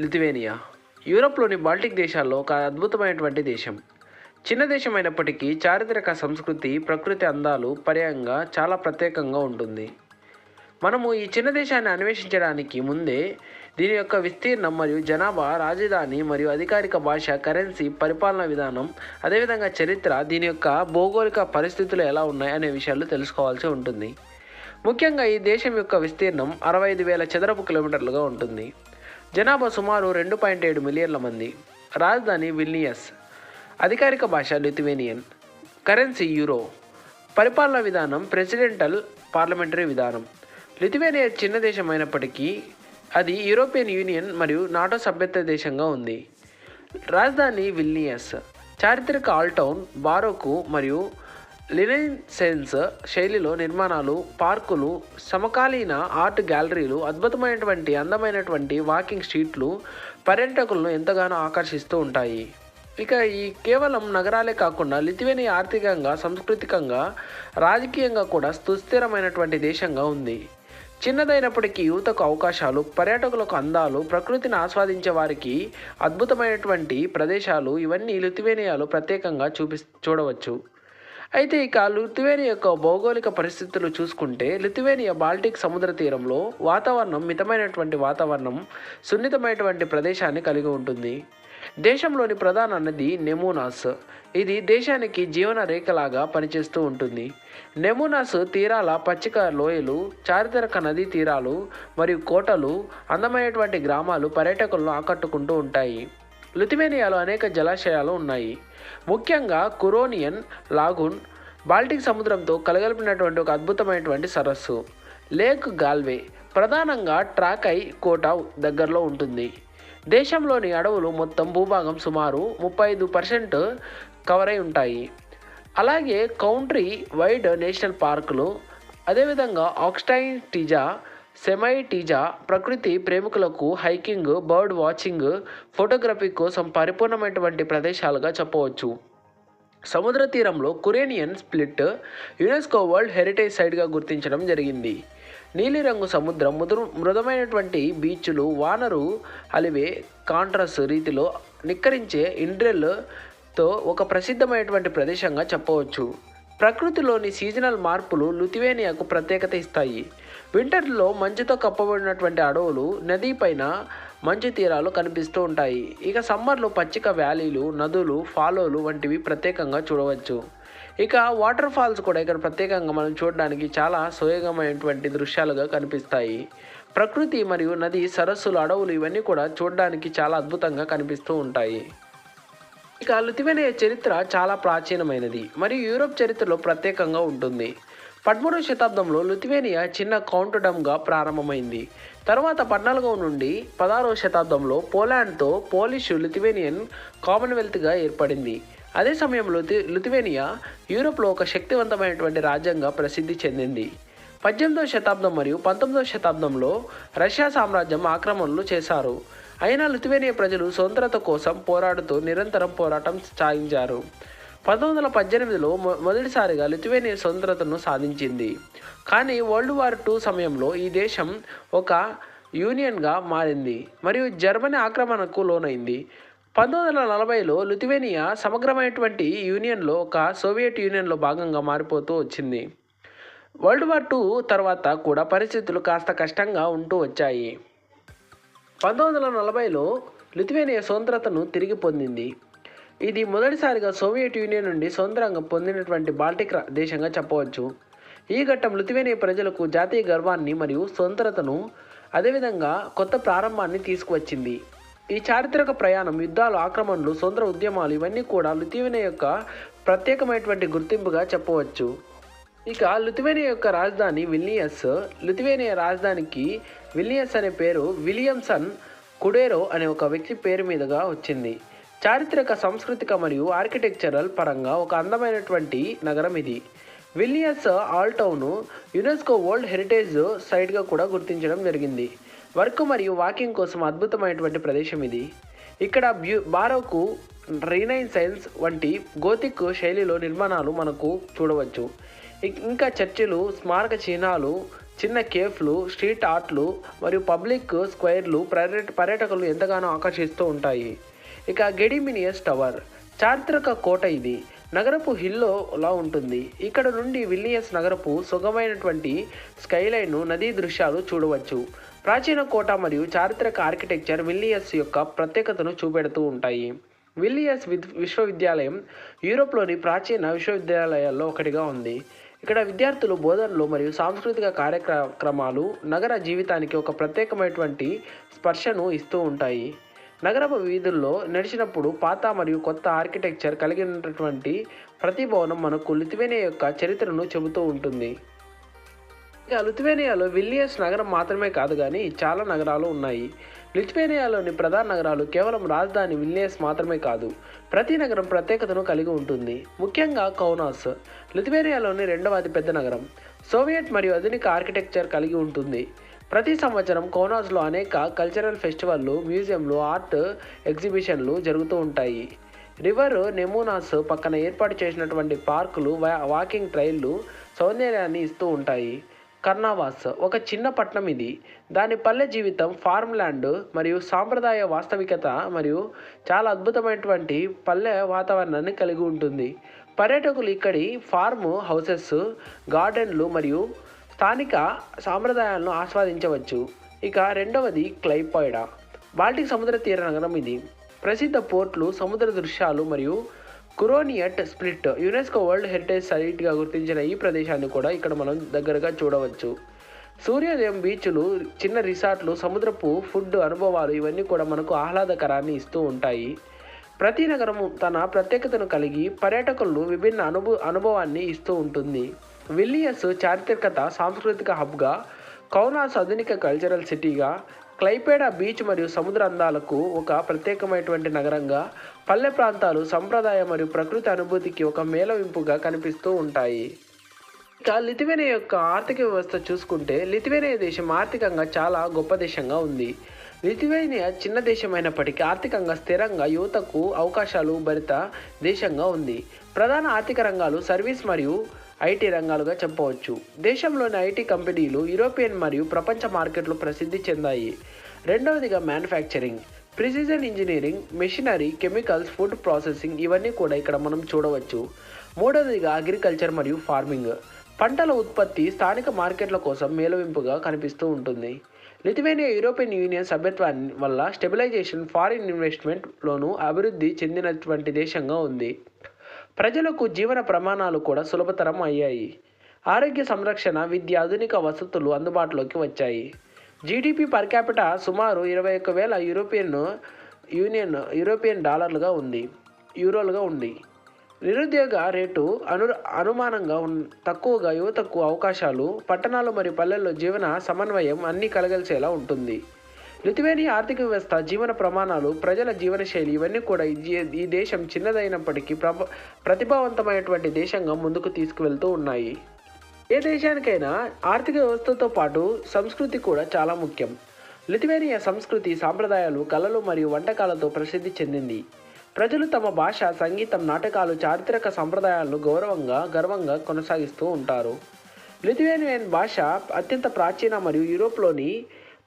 Lithuania యూరోప్లోని Baltic దేశాల్లో ఒక అద్భుతమైనటువంటి దేశం. చిన్న దేశం అయినప్పటికీ చారిత్రక సంస్కృతి ప్రకృతి అందాలు పర్యంగా చాలా ప్రత్యేకంగా ఉంటుంది. మనము ఈ చిన్న దేశాన్ని అన్వేషించడానికి ముందే దీని యొక్క విస్తీర్ణం మరియు జనాభా రాజధాని మరియు అధికారిక భాష కరెన్సీ పరిపాలన విధానం అదేవిధంగా చరిత్ర దీని యొక్క భౌగోళిక పరిస్థితులు ఎలా ఉన్నాయి అనే విషయాలు తెలుసుకోవాల్సి ఉంటుంది. ముఖ్యంగా ఈ దేశం యొక్క విస్తీర్ణం అరవై ఐదు వేల చదరపు కిలోమీటర్లుగా ఉంటుంది. జనాభా సుమారు రెండు పాయింట్ ఏడు మిలియన్ల మంది. రాజధాని విల్నియస్. అధికారిక భాష లిథువేనియన్. Currency euro. పరిపాలనా విధానం ప్రెసిడెంటల్ పార్లమెంటరీ విధానం. లిథువేనియా చిన్న దేశం అయినప్పటికీ అది యూరోపియన్ యూనియన్ మరియు నాటో సభ్యత్వ దేశంగా ఉంది. రాజధాని విల్నియస్. చారిత్రక ఆల్టౌన్ బారోకు మరియు లినెన్సెన్స్ శైలిలో నిర్మాణాలు పార్కులు సమకాలీన ఆర్ట్ గ్యాలరీలు అద్భుతమైనటువంటి అందమైనటువంటి వాకింగ్ స్ట్రీట్లు పర్యాటకులను ఎంతగానో ఆకర్షిస్తూ ఉంటాయి. ఇక ఈ కేవలం నగరాలే కాకుండా లిథువేనియా ఆర్థికంగా సాంస్కృతికంగా రాజకీయంగా కూడా సుస్థిరమైనటువంటి దేశంగా ఉంది. చిన్నదైనప్పటికీ యువతకు అవకాశాలు పర్యాటకులకు అందాలు ప్రకృతిని ఆస్వాదించే వారికి అద్భుతమైనటువంటి ప్రదేశాలు ఇవన్నీ లిథువేనియాలో ప్రత్యేకంగా చూపి చూడవచ్చు. అయితే ఇక లిథువేనియా యొక్క భౌగోళిక పరిస్థితులు చూసుకుంటే లిథువేనియా బాల్టిక్ సముద్ర తీరంలో వాతావరణం మితమైనటువంటి వాతావరణం సున్నితమైనటువంటి ప్రదేశాన్ని కలిగి ఉంటుంది. దేశంలోని ప్రధాన నది నెమూనాస్. ఇది దేశానికి జీవన రేఖలాగా పనిచేస్తూ ఉంటుంది. నెమూనాస్ తీరాల పచ్చిక లోయలు చారిత్రక నదీ తీరాలు మరియు కోటలు అందమైనటువంటి గ్రామాలు పర్యాటకులను ఆకట్టుకుంటూ ఉంటాయి. లిథువేనియాలో అనేక జలాశయాలు ఉన్నాయి. ముఖ్యంగా కురోనియన్ లాగున్ బాల్టిక్ సముద్రంతో కలగలిపినటువంటి ఒక అద్భుతమైనటువంటి సరస్సు. లేక్ గాల్వే ప్రధానంగా ట్రాకై కోట దగ్గరలో ఉంటుంది. దేశంలోని అడవులు మొత్తం భూభాగం సుమారు ముప్పై ఐదు పర్సెంట్ కవర్ అయి ఉంటాయి. అలాగే కౌంట్రీ వైడ్ నేషనల్ పార్కులు అదేవిధంగా ఆక్స్టైన్ టిజా సెమైటిజా ప్రకృతి ప్రేమికులకు హైకింగ్ బర్డ్ వాచింగ్ ఫోటోగ్రఫీ కోసం పరిపూర్ణమైనటువంటి ప్రదేశాలుగా చెప్పవచ్చు. సముద్ర తీరంలో Curonian Spit UNESCO world heritage సైట్గా గుర్తించడం జరిగింది. నీలిరంగు సముద్రం ముదురు మృదమైనటువంటి బీచ్లు వానరు అలివే కాంట్రస్ రీతిలో నిక్కరించే ఇండ్రెల్తో ఒక ప్రసిద్ధమైనటువంటి ప్రదేశంగా చెప్పవచ్చు. ప్రకృతిలోని సీజనల్ మార్పులు లుథువేనియాకు ప్రత్యేకత ఇస్తాయి. వింటర్లో మంచుతో కప్పబడినటువంటి అడవులు నదీ పైన మంచు తీరాలు కనిపిస్తూ ఉంటాయి. ఇక సమ్మర్లో పచ్చిక వ్యాలీలు నదులు ఫాలోలు వంటివి ప్రత్యేకంగా చూడవచ్చు. ఇక వాటర్ ఫాల్స్ కూడా ఇక్కడ ప్రత్యేకంగా మనం చూడడానికి చాలా సోయగమైనటువంటి దృశ్యాలుగా కనిపిస్తాయి. ప్రకృతి మరియు నది సరస్సులు అడవులు ఇవన్నీ కూడా చూడడానికి చాలా అద్భుతంగా కనిపిస్తూ ఉంటాయి. ఇక లుథివేనియా చరిత్ర చాలా ప్రాచీనమైనది మరియు యూరోప్ చరిత్రలో ప్రత్యేకంగా ఉంటుంది. పదమూడవ శతాబ్దంలో లుథివేనియా చిన్న కౌంటడమ్గా ప్రారంభమైంది. తర్వాత పద్నాలుగవ నుండి పదహారవ శతాబ్దంలో పోలాండ్తో పోలిష్ లిథువేనియన్ కామన్వెల్త్గా ఏర్పడింది. అదే సమయంలో లిథు- యూరోప్లో ఒక శక్తివంతమైనటువంటి రాజ్యంగా ప్రసిద్ధి చెందింది. పద్దెనిమిదవ శతాబ్దం మరియు పంతొమ్మిదవ శతాబ్దంలో రష్యా సామ్రాజ్యం ఆక్రమణలు చేశారు. అయినా లిథువేనియా ప్రజలు స్వతంత్రత కోసం పోరాడుతూ నిరంతరం పోరాటం సాగించారు. పంతొమ్మిది వందల పద్దెనిమిదిలో మొదటిసారిగా లిథువేనియా స్వతంత్రతను సాధించింది. కానీ వరల్డ్ వార్ టూ సమయంలో ఈ దేశం ఒక యూనియన్గా మారింది మరియు జర్మనీ ఆక్రమణకు లోనైంది. పంతొమ్మిది వందల నలభైలో లిథువేనియా సమగ్రమైనటువంటి యూనియన్లో ఒక సోవియట్ యూనియన్లో భాగంగా మారిపోతూ వచ్చింది. వరల్డ్ వార్ టూ తర్వాత కూడా పరిస్థితులు కాస్త కష్టంగా ఉంటూ వచ్చాయి. పంతొమ్మిది వందల నలభైలో లిథువేనియా స్వతంత్రతను తిరిగి పొందింది. ఇది మొదటిసారిగా సోవియట్ యూనియన్ నుండి స్వతంత్రంగా పొందినటువంటి బాల్టిక్ దేశంగా చెప్పవచ్చు. ఈ ఘట్టం లిథువేనియా ప్రజలకు జాతీయ గర్వాన్ని మరియు స్వతంత్రతను అదేవిధంగా కొత్త ప్రారంభాన్ని తీసుకువచ్చింది. ఈ చారిత్రక ప్రయాణం యుద్ధాలు ఆక్రమణలు స్వతంత్ర ఉద్యమాలు ఇవన్నీ కూడా లిథువేనియా యొక్క ప్రత్యేకమైనటువంటి గుర్తింపుగా చెప్పవచ్చు. ఇక లుథువేనియా యొక్క రాజధాని విలినియస్. లుథువేనియా రాజధానికి విలియస్ అనే పేరు విలియమ్సన్ కుడేరో అనే ఒక వ్యక్తి పేరు మీదుగా వచ్చింది. చారిత్రక సాంస్కృతిక మరియు ఆర్కిటెక్చరల్ పరంగా ఒక అందమైనటువంటి నగరం ఇది. Vilnius old town UNESCO world heritage సైట్గా కూడా గుర్తించడం జరిగింది. వర్క్ మరియు వాకింగ్ కోసం అద్భుతమైనటువంటి ప్రదేశం ఇది. ఇక్కడ బ్యూ బారోకు రీనైన్ సైన్స్ వంటి గోతిక్ శైలిలో నిర్మాణాలు మనకు చూడవచ్చు. ఇంకా చర్చిలు స్మారక చిహ్నాలు చిన్న కేఫ్లు స్ట్రీట్ ఆర్ట్లు మరియు పబ్లిక్ స్క్వేర్లు పర్యట పర్యాటకులు ఎంతగానో ఆకర్షిస్తూ ఉంటాయి. ఇక గెడిమినియస్ టవర్ చారిత్రక కోట ఇది. నగరపు హిల్లో లా ఉంటుంది. ఇక్కడ నుండి విల్లియస్ నగరపు సుగమైనటువంటి స్కైలైన్ నదీ దృశ్యాలు చూడవచ్చు. ప్రాచీన కోట మరియు చారిత్రక ఆర్కిటెక్చర్ విల్లియస్ యొక్క ప్రత్యేకతను చూపెడుతూ ఉంటాయి. విల్లియస్ విద్- విశ్వవిద్యాలయం యూరోప్లోని ప్రాచీన విశ్వవిద్యాలయాల్లో ఒకటిగా ఉంది. ఇక్కడ విద్యార్థులు బోధనలు మరియు సాంస్కృతిక కార్యక్రమాలు నగర జీవితానికి ఒక ప్రత్యేకమైనటువంటి స్పర్శను ఇస్తూ ఉంటాయి. నగరపు వీధుల్లో నడిచినప్పుడు పాత మరియు కొత్త ఆర్కిటెక్చర్ కలిగినటువంటి ప్రతి భవనం మనకు లిథువేనియా యొక్క చరిత్రను చెబుతూ ఉంటుంది. ఇక లిథువేనియాలో విల్లియస్ నగరం మాత్రమే కాదు కానీ చాలా నగరాలు ఉన్నాయి. లిథువేనియాలోని ప్రధాన నగరాలు కేవలం రాజధాని విల్నియస్ మాత్రమే కాదు ప్రతి నగరం ప్రత్యేకతను కలిగి ఉంటుంది. ముఖ్యంగా కౌనాస్ లిథువేనియాలోని రెండవ అతిపెద్ద నగరం. సోవియట్ మరియు ఆధునిక ఆర్కిటెక్చర్ కలిగి ఉంటుంది. ప్రతి సంవత్సరం కౌనాస్లో అనేక కల్చరల్ ఫెస్టివల్లు మ్యూజియంలు ఆర్ట్ ఎగ్జిబిషన్లు జరుగుతూ ఉంటాయి. రివర్ నెమూనాస్ పక్కన ఏర్పాటు చేసినటువంటి పార్కులు వా- వాకింగ్ ట్రైళ్ళు సౌందర్యాన్ని ఇస్తూ ఉంటాయి. కర్నావాస్ ఒక చిన్న పట్టణం ఇది. దాని పల్లె జీవితం ఫార్మ్ ల్యాండ్ మరియు సాంప్రదాయ వాస్తవికత మరియు చాలా అద్భుతమైనటువంటి పల్లె వాతావరణాన్ని కలిగి ఉంటుంది. పర్యాటకులు ఇక్కడి ఫార్మ్ హౌసెస్ గార్డెన్లు మరియు స్థానిక సాంప్రదాయాలను ఆస్వాదించవచ్చు. ఇక రెండవది క్లైపాయిడా. బాల్టిక్ సముద్ర తీర నగరం ఇది. ప్రసిద్ధ పోర్ట్లు సముద్ర దృశ్యాలు మరియు Curonian Spit. UNESCO world heritage సైట్గా గుర్తించిన ఈ ప్రదేశాన్ని కూడా ఇక్కడ మనం దగ్గరగా చూడవచ్చు. సూర్యోదయం బీచ్లు చిన్న రిసార్ట్లు సముద్రపు ఫుడ్ అనుభవాలు ఇవన్నీ కూడా మనకు ఆహ్లాదకరాన్ని ఇస్తూ ఉంటాయి. ప్రతి నగరము తన ప్రత్యేకతను కలిగి పర్యాటకులను విభిన్న అనుభవ అనుభవాన్ని ఇస్తూ ఉంటుంది. విల్లియస్ చారిత్రకత సాంస్కృతిక హబ్గా కౌనాస్ ఆధునిక కల్చరల్ సిటీగా క్లైపేడా బీచ్ మరియు సముద్ర అందాలకు ఒక ప్రత్యేకమైనటువంటి నగరంగా పల్లె ప్రాంతాలు సంప్రదాయ మరియు ప్రకృతి అనుభూతికి ఒక మేళవింపుగా కనిపిస్తూ ఉంటాయి. ఇక లిథువేనియా యొక్క ఆర్థిక వ్యవస్థ చూసుకుంటే లిథువేనియా దేశం ఆర్థికంగా చాలా గొప్ప దేశంగా ఉంది. లిథువేనియా చిన్న దేశమైనప్పటికీ ఆర్థికంగా స్థిరంగా యువతకు అవకాశాలు భరిత దేశంగా ఉంది. ప్రధాన ఆర్థిక రంగాలు సర్వీస్ మరియు ఐటీ రంగాలుగా చెప్పవచ్చు. దేశంలోని ఐటీ కంపెనీలు యూరోపియన్ మరియు ప్రపంచ మార్కెట్లు ప్రసిద్ధి చెందాయి. రెండవదిగా manufacturing. Precision engineering machinery chemicals food processing ఇవన్నీ కూడా ఇక్కడ మనం చూడవచ్చు. మూడవదిగా అగ్రికల్చర్ మరియు ఫార్మింగ్. పంటల ఉత్పత్తి స్థానిక మార్కెట్ల కోసం మేలవింపుగా కనిపిస్తూ ఉంటుంది. లిథువేనియా యూరోపియన్ యూనియన్ సభ్యత్వాన్ని వల్ల స్టెబిలైజేషన్ ఫారిన్ ఇన్వెస్ట్మెంట్లోనూ అభివృద్ధి చెందినటువంటి దేశంగా ఉంది. ప్రజలకు జీవన ప్రమాణాలు కూడా సులభతరం అయ్యాయి. ఆరోగ్య సంరక్షణ విద్య ఆధునిక వసతులు అందుబాటులోకి వచ్చాయి. జీడిపి పర్ క్యాపిట సుమారు ఇరవై ఒక్క వేల యూరోపియన్ యూనియన్ యూరోపియన్ డాలర్లుగా ఉంది యూరోలుగా ఉంది. నిరుద్యోగ రేటు అను అనుమానంగా ఉన్ తక్కువగా యువతకు అవకాశాలు పట్టణాలు మరియు పల్లెల్లో జీవన సమన్వయం అన్నీ కలగలిసేలా ఉంటుంది. లిథువేనియా ఆర్థిక వ్యవస్థ జీవన ప్రమాణాలు ప్రజల జీవనశైలి ఇవన్నీ కూడా ఈ దేశం చిన్నదైనప్పటికీ ప్రభ ప్రతిభావంతమైనటువంటి దేశంగా ముందుకు తీసుకువెళ్తూ ఉన్నాయి. ఏ దేశానికైనా ఆర్థిక వ్యవస్థతో పాటు సంస్కృతి కూడా చాలా ముఖ్యం. లిథువేనియా సంస్కృతి సాంప్రదాయాలు కళలు మరియు వంటకాలతో ప్రసిద్ధి చెందింది. ప్రజలు తమ భాష సంగీతం నాటకాలు చారిత్రక సంప్రదాయాలను గౌరవంగా గర్వంగా కొనసాగిస్తూ ఉంటారు. లిథువేనియన్ భాష అత్యంత ప్రాచీన మరియు యూరోప్లోని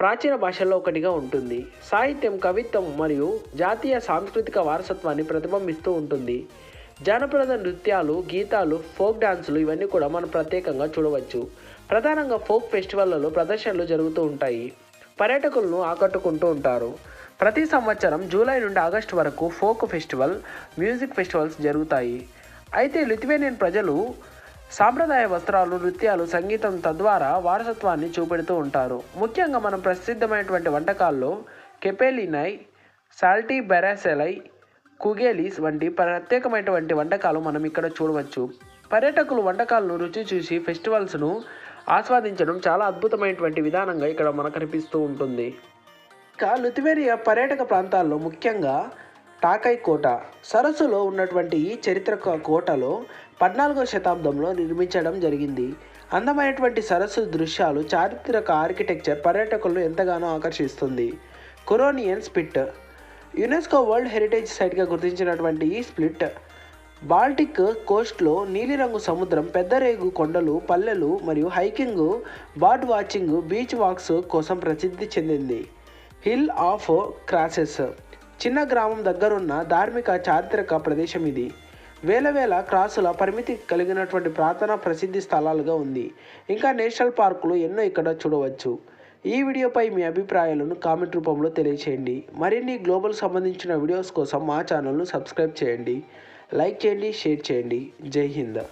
ప్రాచీన భాషల్లో ఒకటిగా ఉంటుంది. సాహిత్యం కవిత్వం మరియు జాతీయ సాంస్కృతిక వారసత్వాన్ని ప్రతిబింబిస్తూ ఉంటుంది. జానపద నృత్యాలు గీతాలు ఫోక్ డాన్సులు ఇవన్నీ కూడా మనం ప్రత్యేకంగా చూడవచ్చు. ప్రధానంగా ఫోక్ ఫెస్టివల్లలో ప్రదర్శనలు జరుగుతూ ఉంటాయి. పర్యాటకులను ఆకట్టుకుంటూ ఉంటారు. ప్రతి సంవత్సరం జూలై నుండి ఆగస్టు వరకు ఫోక్ ఫెస్టివల్ మ్యూజిక్ ఫెస్టివల్స్ జరుగుతాయి. అయితే లిథువేనియన్ ప్రజలు సాంప్రదాయ వస్త్రాలు నృత్యాలు సంగీతం తద్వారా వారసత్వాన్ని చూపెడుతూ ఉంటారు. ముఖ్యంగా మనం ప్రసిద్ధమైనటువంటి వంటకాల్లో కెపెలినై సాల్టీ బెరాసెలై కుగేలీస్ వంటి ప్రత్యేకమైనటువంటి వంటకాలు మనం ఇక్కడ చూడవచ్చు. పర్యాటకులు వంటకాలను రుచి చూసి ఫెస్టివల్స్ను ఆస్వాదించడం చాలా అద్భుతమైనటువంటి విధానంగా ఇక్కడ మనకు కనిపిస్తూ ఉంటుంది. ఇక లుతివేరియా పర్యాటక ప్రాంతాల్లో ముఖ్యంగా టాకై కోట. సరస్సులో ఉన్నటువంటి ఈ చరిత్రక కోటలో పద్నాలుగవ శతాబ్దంలో నిర్మించడం జరిగింది. అందమైనటువంటి సరస్సు దృశ్యాలు చారిత్రక ఆర్కిటెక్చర్ పర్యాటకులను ఎంతగానో ఆకర్షిస్తుంది. Curonian Spit. UNESCO world heritage సైట్గా గుర్తించినటువంటి ఈ స్ప్లిట్ బాల్టిక్ కోస్ట్లో నీలిరంగు సముద్రం పెద్దరేగు కొండలు పల్లెలు మరియు hiking bird watching beach walks కోసం ప్రసిద్ధి చెందింది. Hill of crosses. చిన్న గ్రామం దగ్గరున్న ధార్మిక చారిత్రక ప్రదేశం ఇది. వేల వేల క్రాసుల పరిమితి కలిగినటువంటి ప్రార్థన ప్రసిద్ధి స్థలాలుగా ఉంది. ఇంకా నేషనల్ పార్కులు ఎన్నో ఇక్కడ చూడవచ్చు. ఈ వీడియోపై మీ అభిప్రాయాలను కామెంట్ రూపంలో తెలియచేయండి. మరిన్ని గ్లోబల్ సంబంధించిన వీడియోస్ కోసం మా ఛానల్ను సబ్స్క్రైబ్ చేయండి. లైక్ చేయండి షేర్ చేయండి. జై హింద్.